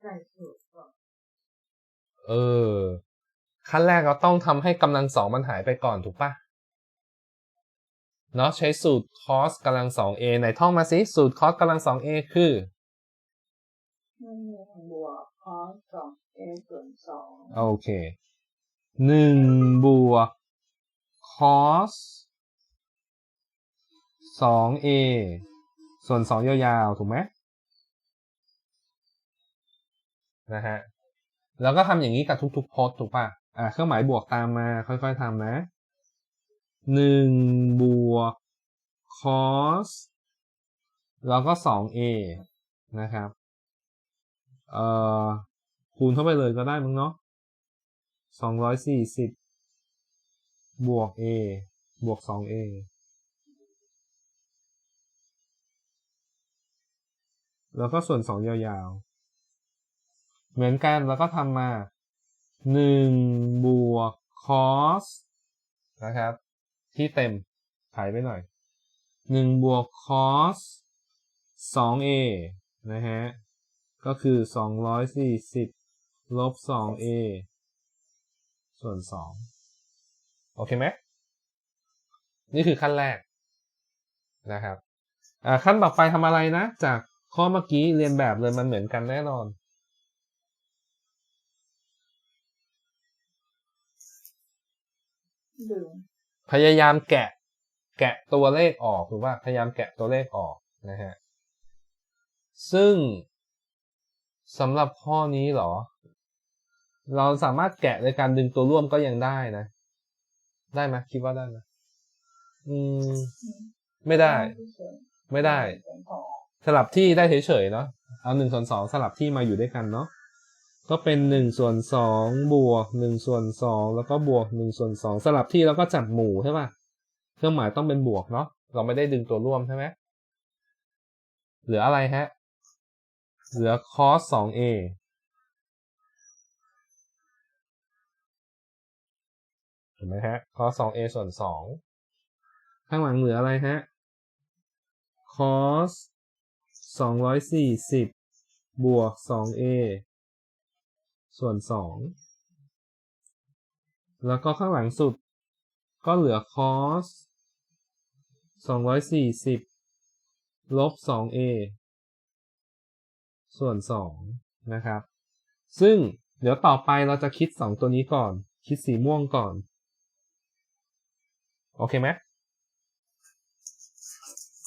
ใส่สูตรก่อนเออ ขั้นแรกเราต้องทำให้กำลังสองมันหายไปก่อนถูกปะเนาะใช้สูตร cos กำลังสอง a ไหนท่องมาสิสูตร cos กำลังสอง a คือหนึ่งบวกคอสสองเอส่วนสองโอเคหนึ่งบวก cos สอง a ส่วนสองยาวๆ ถูกไหม นะฮะแล้วก็ทำอย่างนี้กับทุกๆพจน์ถูกป่ะอ่าเครื่องหมายบวกตามมาค่อยๆทำนะหนึ่งบวก cos แล้วก็สอง a นะครับเอ่อคูณเข้าไปเลยก็ได้มั้งเนาะสองร้อยสี่สิบบวก a บวกสอง a แล้วก็ส่วนสองยาวๆ เหมือนกันแล้วก็ทำมาหนึ่งบวก cos นะครับ ที่เต็มขายไปหน่อยหนึ่งบวก cos สอง a นะฮะ ก็คือสองร้อยสี่สิบลบสอง a ส่วนสองโอเคไหมนี่คือขั้นแรกนะครับอ่าขั้นต่อไปทำอะไรนะ จากข้อเมื่อกี้เรียนแบบเลยมันเหมือนกันแน่นอน พยายามแกะ แกะตัวเลขออกหรือว่าพยายามแกะตัวเลขออกนะฮะ ซึ่งสำหรับข้อนี้เหรอ เราสามารถแกะในการดึงตัวร่วมก็ยังได้นะ ได้ไหมคิดว่าได้ไหมอืม ไม่ได้ ไม่ได้ สลับที่ได้เฉยๆเนาะเอาหนึ่งส่วนสองสลับที่มาอยู่ด้วยกันเนาะ ก็เป็นหนึ่งส่วนสองบวกหนึ่งส่วนสองแล้วก็บวกหนึ่งส่วนสองสลับที่แล้วก็จับหมู่ใช่ป่ะเครื่องหมายต้องเป็นบวกเนาะเราไม่ได้ดึงตัวร่วมใช่ไหมเหลืออะไรฮะ เหลือ cos สอง a เห็นไหมฮะ cos สอง a ส่วนสองข้างหลังเหลืออะไรฮะ cos สองร้อยสี่สิบบวกสอง a ส่วนสองแล้วก็ข้างหลังสุด ก็เหลือ cos สองร้อยสี่สิบลบสอง a ส่วนสองนะครับ ซึ่งเดี๋ยวต่อไปเราจะคิดสองตัวนี้ก่อน คิดสีม่วงก่อน โอเคไหม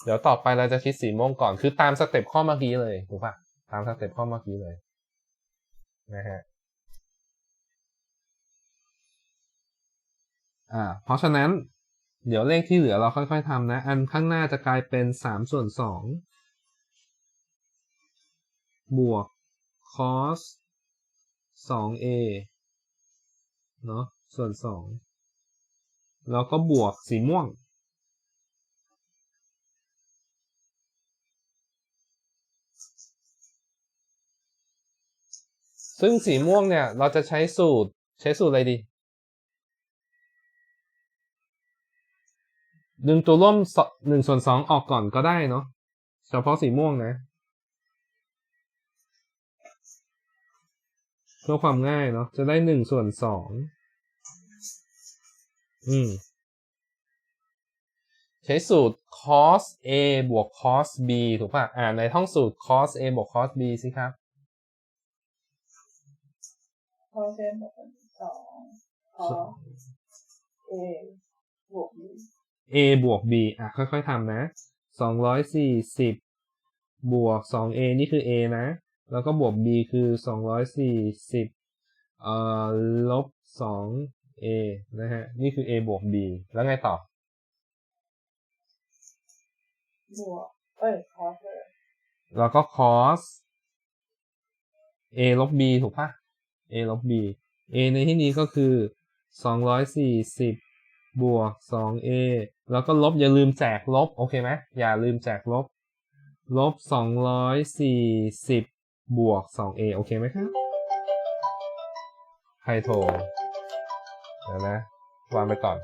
เดี๋ยวต่อไปเราจะคิดสีม่วงก่อน คือตามสเต็ปข้อเมื่อกี้เลย ถูกปะตามสเต็ปข้อเมื่อกี้เลย นะฮะ อ่าเพราะฉะนั้นเดี๋ยวเลขที่เหลือเราค่อย ๆทำนะ อันข้างหน้าจะกลายเป็นสามส่วนสองบวก cos สอง a เนาะส่วนสองแล้วก็บวกสีม่วง ซึ่งสีม่วงเนี่ย เราจะใช้สูตรใช้สูตรอะไรดี ดึงตัวร่วมหนึ่งส่วนสองออกก่อนก็ได้เนาะเฉพาะสีม่วงนะ เพื่อความง่ายเนาะจะได้หนึ่งส่วนสองอืม ใช้สูตร cos a บวก cos b ถูกป่ะ อ่าในท่องสูตร cos a บวก cos b สิครับพอเซนบวกกันสองพอเอบวกบี a บวก b อะค่อยๆทำนะสองร้อยสี่สิบบวกสอง a นี่คือ a นะ แล้วก็บวก b คือสองร้อยสี่สิบเอ่อลบสอง a นะฮะ นี่คือ a บวก b แล้วไงต่อบวก เอ้ยพอเลยแล้วก็ cos a ลบ b ถูกปะ a ลบ b a ในที่นี้ก็คือสองร้อยสี่สิ บบวกสอง a แล้วก็ลบอย่าลืมแจกลบ โอเคไหมอย่าลืมแจกลบ ลบสองร้อยสี่สิบบวกสอง a โอเคไหมครับใครโทรเดี๋ยวนะ วางไปก่อน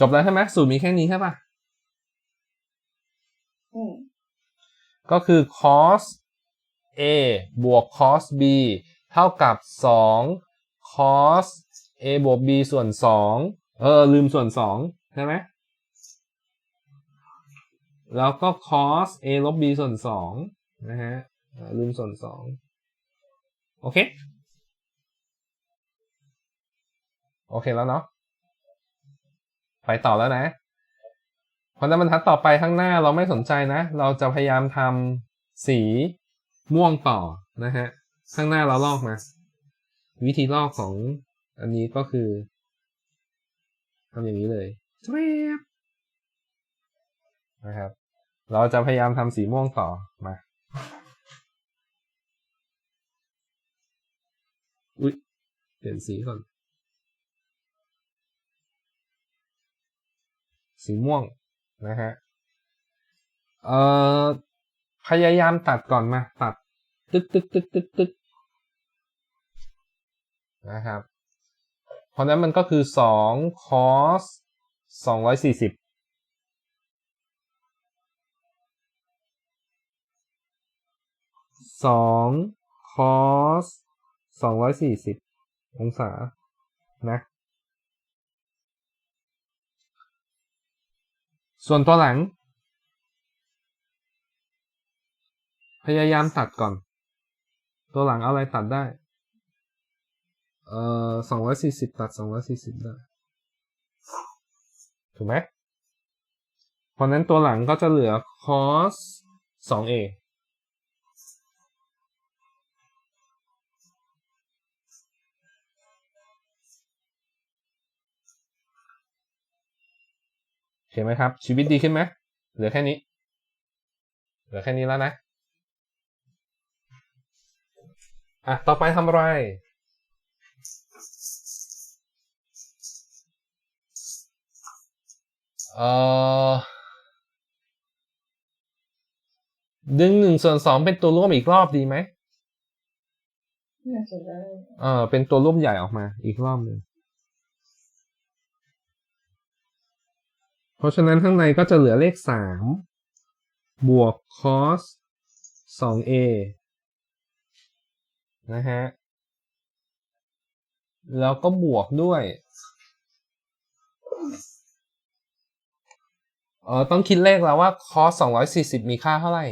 จบแล้วใช่ไหมสูตรมีแค่นี้ใช่ปะอืมก็คือ cos a บวก cos b เท่ากับ 2 cos a บวก b ส่วน2เออ ลืมส่วน2ใช่ไหมแล้วก็ cos a ลบ b ส่วน2นะฮะลืมส่วน2โอเค โอเคแล้วเนาะไปต่อแล้วนะพราะนั้นบรรทัดต่อไปข้างหน้าเราไม่สนใจนะ เราจะพยายามทำสีม่วงต่อนะฮะ ข้างหน้าเราลอกนะวิธีลอกของ อันนี้ก็คือทำอย่างนี้เลยสวีปนะครับ เราจะพยายามทำสีม่วงต่อมาอุ๊ยเปลี่ยนสีก่อน สีม่วงนะฮะเอ่อพยายามตัดก่อนมา ตัด ตึกตึกตึกตึกตึกนะครับ เพราะนั้นมันก็คือสอง cos สองร้อยสี่สิบสอง cos สองร้อยสี่สิบองศา นะ ส่วนตัวหลัง พยายามตัดก่อน ตัวหลังเอาอะไรตัดได้ เอ่อสองร้อยสี่สิบตัดสองร้อยสี่สิบได้ ถูกไหมเพราะนั้นตัวหลังก็จะเหลือ cos สอง a เห็นไหมครับ ชีวิตดีขึ้นไหมเหลือแค่นี้ เหลือแค่นี้แล้วนะ อะ ต่อไปทำอะไร ดึงหนึ่งส่วนสองเป็นตัวร่วมอีกรอบดีไหมน่าจะได้เออเป็นตัวร่วมใหญ่ออกมา อีกรอบหนึ่งเพราะฉะนั้นข้างในก็จะเหลือเลขสามบวก cos สอง a นะฮะ แล้วก็บวกด้วย ออต้องคิดเลขแล้วว่า cos สองร้อยสี่สิบมีค่าเท่าไหร่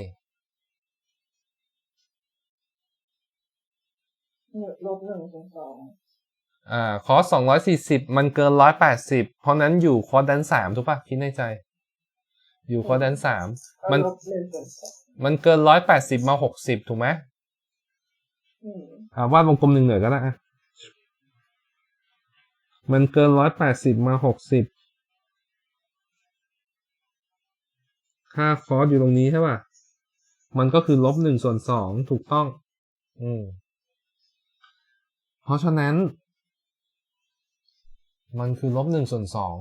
ลบหนึ่งส่วนสองอ่า cos สองร้อยสี่สิบมันเกินร้อยแปดสิบเพราะนั้นอยู่ cos ดันสามถูกปะคิดในใจ อยู่ cos ดันสามเอามันลบหนึ่งส่วนสองมันเกินร้อยแปดสิบมาหกสิบถูกไหมอืมอ่าวาดวงกลมหนึ่งเหนือยก็ได้อะมันเกินร้อยแปดสิบมาหกสิบ ค่าคอสอยู่ตรงนี้ใช่ป่ะ มันก็คือลบหนึ่งส่วนสองถูกต้อง อืม เพราะฉะนั้น มันคือลบหนึ่งส่วนสอง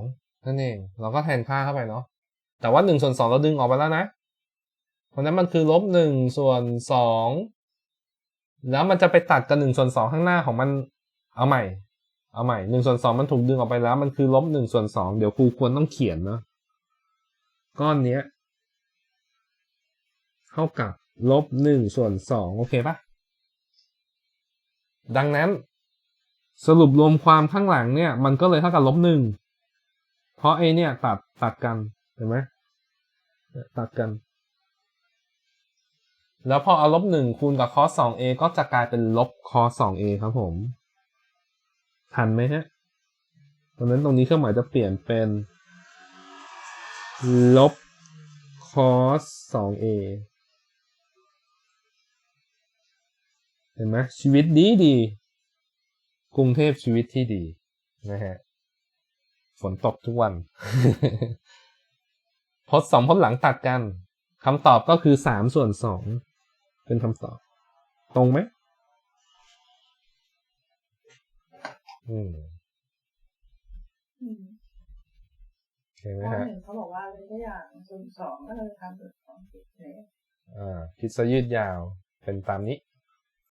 นั่นเอง เราก็แทนค่าเข้าไปเนาะ แต่ว่าหนึ่งส่วนสองเราดึงออกไปแล้วนะ เพราะนั้นมันคือลบหนึ่งส่วนสองแล้วมันจะไปตัดกับหนึ่งส่วนสองข้างหน้าของมันเอาใหม่ เอาใหม่หนึ่งส่วนสองมันถูกดึงออกไปแล้ว มันคือลบหนึ่งส่วนสองเดี๋ยวครูควรต้องเขียนเนาะก้อนเนี้ย เท่ากับลบหนึ่งส่วนสองโอเคปะดังนั้นสรุปรวมความข้างหลังเนี่ย มันก็เลยเท่ากับลบหนึ่งเพราะไอเนี่ยตัดตัดกันเห็นไหมตัดกัน แล้วพอเอาลบหนึ่งคูณกับ cos สอง a ก็จะกลายเป็นลบ cos สอง a ครับผม ทันไหมฮะดังนั้นตรงนี้เครื่องหมายจะเปลี่ยนเป็นลบ cos สอง a เห็นไหมชีวิตดีดี กรุงเทพชีวิตที่ดีนะฮะฝนตกทุกวันพจน์สองพจน์หลังตัดกันคำตอบก็คือสามส่วนสองเป็นคำตอบ ตรงไหมอืมอืมโอเคไหมข้อฮะหนึ่งเขาบอกว่าเป็นตัวอย่างส่วนสองก็เลยทำส่วนสองผิดเลยอ่าคิดซะยืดยาวเป็นตามนี้